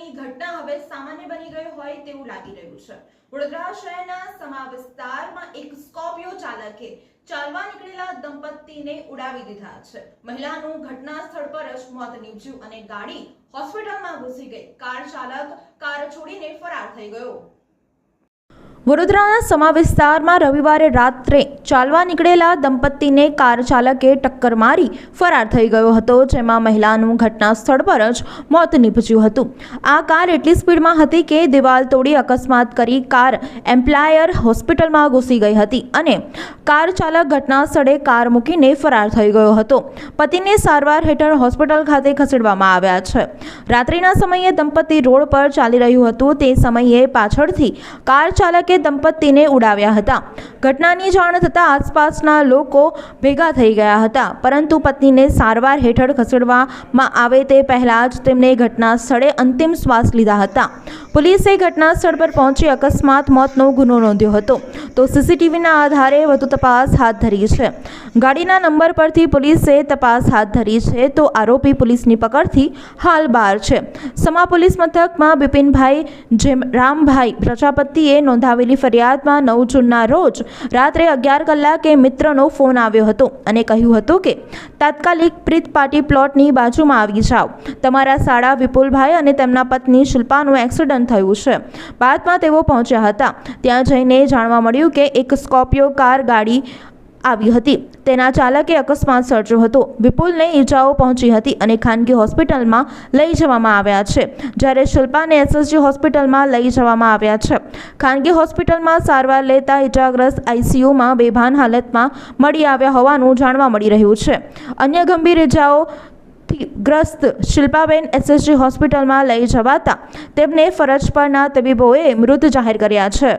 અકસ્માતની ઘટના હવે સામાન્ય બની ગઈ હોય તેવું લાગી રહ્યું છે. વડોદરા શહેરના સમા વિસ્તારમાં એક સ્કોર્પિયો ચાલકે ચાલવા નીકળેલા દંપતીને ઉડાવી દીધા છે. મહિલાનું ઘટના સ્થળ પર જ મોત નીપજ્યું અને ગાડી હોસ્પિટલમાં ઘૂસી ગઈ. કાર ચાલક કાર છોડીને ફરાર થઈ ગયો. વડોદરાના સમા વિસ્તારમાં રવિવારે રાત્રે ચાલવા નીકળેલા દંપતીને કાર ચાલકે ટક્કર મારી ફરાર થઈ ગયો હતો, જેમાં મહિલાનું ઘટના સ્થળ પર જ મોત નીપજ્યું હતું. આ કાર એટલી સ્પીડમાં હતી કે દિવાલ તોડી અકસ્માત કરી કાર એમ્પ્લાયર હોસ્પિટલમાં ઘૂસી ગઈ હતી અને કાર ચાલક ઘટના સ્થળે કાર મૂકીને ફરાર થઈ ગયો હતો. પતિને સારવાર હેઠળ હોસ્પિટલ ખાતે ખસેડવામાં આવ્યા છે. રાત્રિના સમયે દંપતી રોડ પર ચાલી રહ્યું હતું. તે સમયે પાછળથી કાર ચાલકે દંપતીને ઉડાવ્યા હતા. ઘટનાની જાણ થતાં આસપાસના લોકો ભેગા થઈ ગયા હતા, પરંતુ પત્નીને સારવાર હેઠળ ખસેડવામાં આવે તે પહેલાં જ તેમણે ઘટના સ્થળે અંતિમ શ્વાસ લીધા હતા. પોલીસે ઘટના સ્થળ પર પહોંચી અકસ્માત મોતનો ગુનો નોંધ્યો હતો. તો સીસીટીવીના આધારે વધુ તપાસ હાથ ધરી છે. ગાડીના નંબર પરથી પોલીસે તપાસ હાથ ધરી છે તો આરોપી પોલીસની પકડથી હાલ બહાર છે. સમા પોલીસ મથકમાં બિપિનભાઈ જેમ, રામભાઈ પ્રજાપતિએ નોંધાવેલી ફરિયાદમાં નવ જૂનના રોજ રાત્રે અગિયાર કલાકે મિત્રનો ફોન આવ્યો હતો અને કહ્યું હતું કે, તાત્કાલિક પ્રીત પાર્ટી પ્લોટની બાજુમાં આવી જાઓ. તમારા સાળા વિપુલભાઈ અને તેમના પત્ની શિલ્પાનું એક્સિડન્ટ થયું છે. બાદમાં તેઓ પહોંચ્યા હતા. ત્યાં જઈને જાણવા મળ્યું કે એક સ્કોર્પિયો કાર ગાડી આવી હતી. તેના ચાલકે અકસ્માત સર્જ્યો હતો. વિપુલને ઈજાઓ પહોંચી હતી અને ખાનગી હોસ્પિટલમાં લઈ જવામાં આવ્યા છે. જ્યારે શિલ્પાને એસએસજી હોસ્પિટલમાં લઈ જવામાં આવ્યા છે. ખાનગી હોસ્પિટલમાં સારવાર લેતા ઈજાગ્રસ્ત આઈસીયુમાં બેભાન હાલતમાં મળી આવ્યા હોવાનું જાણવા મળી રહ્યું છે. અન્ય ગંભીર ઈજાઓ ગ્રસ્ત શિલ્પાબેન એસએસજી હોસ્પિટલમાં લઈ જવાતા. તેમને ફરજ પરના તબીબોએ મૃત જાહેર કર્યા છે.